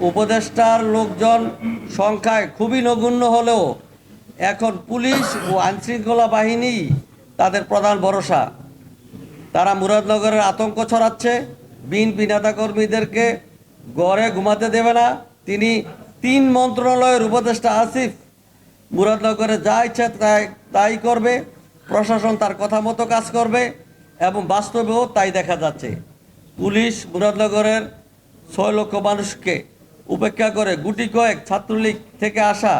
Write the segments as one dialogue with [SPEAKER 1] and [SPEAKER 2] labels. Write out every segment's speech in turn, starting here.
[SPEAKER 1] উপদেষ্টার লোকজন সংখ্যায় খুবই নগণ্য হলেও এখন পুলিশ ও আইনশৃঙ্খলা বাহিনী তাদের প্রধান ভরসা। তারা মুরাদনগরের আতঙ্ক ছড়াচ্ছে, বিএনপি নেতাকর্মীদেরকে গড়ে ঘুমাতে দেবে না। তিনি তিন মন্ত্রণালয়ের উপদেষ্টা আসিফ, মুরাদনগরে যা ইচ্ছা তাই তাই করবে, প্রশাসন তার কথা মতো কাজ করবে এবং বাস্তবেও তাই দেখা যাচ্ছে। পুলিশ মুরাদনগরের ছয় লক্ষ মানুষকে উপেক্ষা করে গুটি কয়েক ছাত্রলীগ থেকে আসা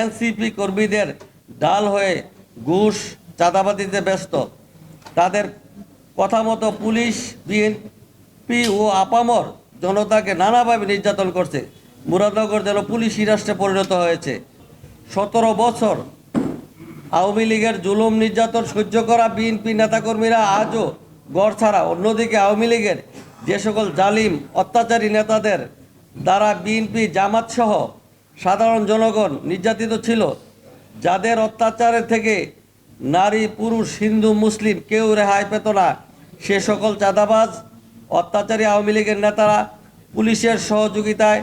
[SPEAKER 1] এনসিপি কর্মীদের ডাল হয়ে ঘুষ চাঁদাবাদিতে ব্যস্ত। তাদের কথা মতো পুলিশ, বিএনপি ও আপামর জনতাকে নানাভাবে নির্যাতন করছে। মুরাদনগর যেন পুলিশি রাষ্ট্রে পরিণত হয়েছে। সতেরো বছর আওয়ামী লীগের জুলুম, নির্যাতন সহ্য করা বিএনপি নেতাকর্মীরা আজও গড় ছাড়া। অন্যদিকে আওয়ামী লীগের যে সকল জালিম, অত্যাচারী নেতাদের দ্বারা বিএনপি, জামাত সহ সাধারণ জনগণ নির্যাতিত ছিল। যাদের অত্যাচারের থেকে নারী, পুরুষ, হিন্দু, মুসলিম কেউ রেহাই পেত না। সে সকল চাঁদাবাজ, অত্যাচারী আওয়ামী লীগের নেতারা পুলিশের সহযোগিতায়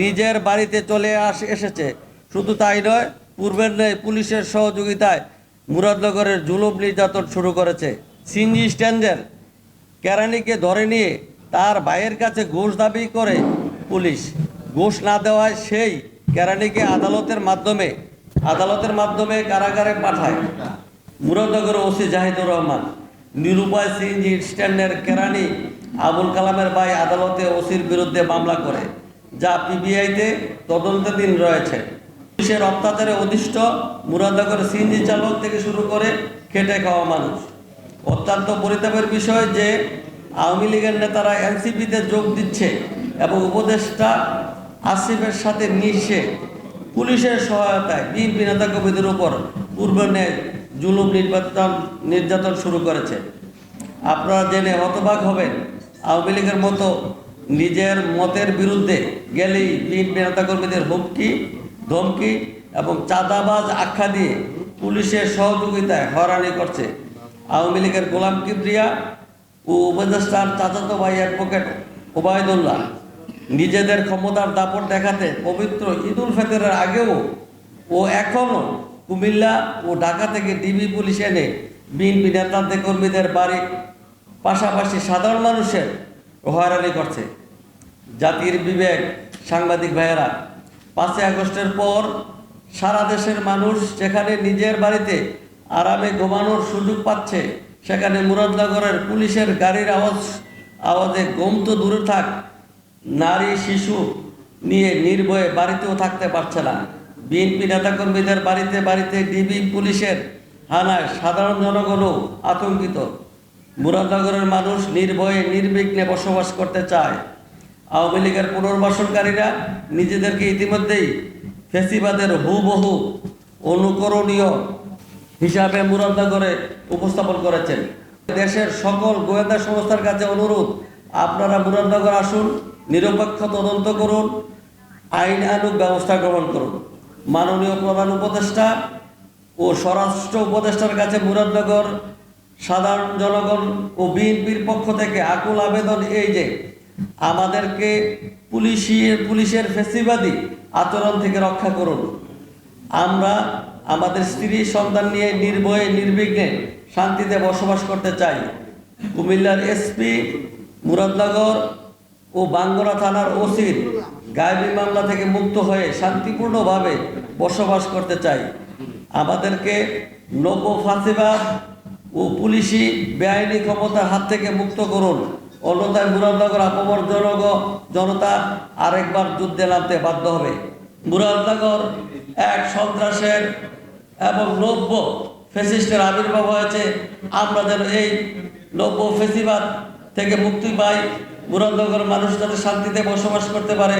[SPEAKER 1] নিজের বাড়িতে চলে আস এসেছে। শুধু তাই নয়, পূর্বের নেই পুলিশের সহযোগিতায় মুরাদনগরের জুলুম নির্যাতন শুরু করেছে। সিনজি স্ট্যান্ডের কেরানিকে ধরে নিয়ে তার ভাইয়ের কাছে ঘুষ দাবি করে পুলিশ ঘুষ না দেওয়ায় সেই কেরানিকে আদালতের মাধ্যমে আদালতের মাধ্যমে কারাগারে পাঠায়। মুরাদনগর ওসি জাহিদুর রহমান, নিরুপায় সিএনজি স্ট্যান্ডের কেরানি আবুল কালামের ভাই আদালতে ওসির বিরুদ্ধে মামলা করে, যা পিবিআইতে তদন্তাধীন রয়েছে। পুলিশের অত্যাচারে অধিষ্ঠ মুরাদনগর সিএনজি চালক থেকে শুরু করে খেটে খাওয়া মানুষ। অত্যন্ত পরিতাপের বিষয় যে আওয়ামী লীগের নেতারা এনসিপিতে যোগ দিচ্ছে এবং উপদেষ্টা আসিফের সাথে মিশে পুলিশের সহায়তায় বিএনপি নেতাকর্মীদের উপর পূর্বে ন্যায় জুলুম নির্বাচন নির্যাতন শুরু করেছে। আপনারা জেনে হতবাক হবেন, আওয়ামী লীগের মতো নিজের মতের বিরুদ্ধে গেলেই বিএনপি নেতাকর্মীদের হুমকি, ধমকি এবং চাঁদাবাজ আখ্যা দিয়ে পুলিশের সহযোগিতায় হয়রানি করছে আওয়ামী লীগের গোলাম কিবরিয়া উপদেষ্টার চাচাতো ভাই অ্যাডভোকেট ওবায়দুল্লাহ। নিজেদের ক্ষমতার দাপট দেখাতে পবিত্র ঈদুল ফেতরের আগেও ও এখনও কুমিল্লা ও ঢাকা থেকে ডিবি পুলিশ এনে বিএনপি নেতাদের কর্মীদের বাড়ি পাশাপাশি সাধারণ মানুষের হয়রানি করছে। জাতির বিবেক, সাংবাদিক ভাইয়েরা, পাঁচই আগস্টের পর সারা দেশের মানুষ যেখানে নিজের বাড়িতে আরামে ঘুমানোর সুযোগ পাচ্ছে সেখানে মুরাদনগরের পুলিশের গাড়ির আওয়াজ, আওয়াজে গম তো দূরে থাক, নারী, শিশু নিয়ে নির্ভয়ে বাড়িতেও থাকতে পারছে না। বিএনপি নেতাকর্মীদের বাড়িতে বাড়িতে ডিবি পুলিশের হানায় সাধারণ জনগণও আতঙ্কিত। মুরাদনগরের মানুষ নির্ভয়ে, নির্বিঘ্নে বসবাস করতে চায়। আওয়ামী লীগের পুনর্বাসনকারীরা নিজেদেরকে ইতিমধ্যেই ফেসিবাদের হুবহু অনুকরণীয় হিসাবে মুরাদনগরে উপস্থাপন করেছেন। দেশের সকল গোয়েন্দা সংস্থার কাছে অনুরোধ, আপনারা মুরাদনগর আসুন, নিরপেক্ষ তদন্ত করুন, আইন আনুক, ব্যবস্থা গ্রহণ করুন। মাননীয় প্রধান উপদেষ্টা ও স্বরাষ্ট্র উপদেষ্টার কাছে মুরাদনগর সাধারণ জনগণ ও বিএনপির পক্ষ থেকে আকুল আবেদন এই যে, আমাদেরকে পুলিশি, পুলিশের ফেসিবাদী আচরণ থেকে রক্ষা করুন। আমরা আমাদের স্ত্রী সন্তান নিয়ে নির্ভয়ে, নির্বিঘ্নে শান্তিতে বসবাস করতে চাই। কুমিল্লার এসপি মুরাদনগর ও বাঙ্গরা থানার ওসির গায়েবী মামলা থেকে মুক্ত হয়ে শান্তিপূর্ণভাবে বসবাস করতে চাই। আমাদেরকে নব্য ফাঁসিবাদ ও পুলিশি বেআইনি ক্ষমতার হাত থেকে মুক্ত করুন। অন্যথায় মুরাদনগর আপমর জনতা আরেকবার যুদ্ধে নামতে বাধ্য হবে। মুরাদনগর এক সন্ত্রাসের এবং নব্য ফেসিস্টের আবির্ভাব হয়েছে। আমরা যেন এই নব্য ফেসিবাদ থেকে মুক্তি পাই মুরাদনগর মানুষ যাতে শান্তিতে বসবাস করতে পারে।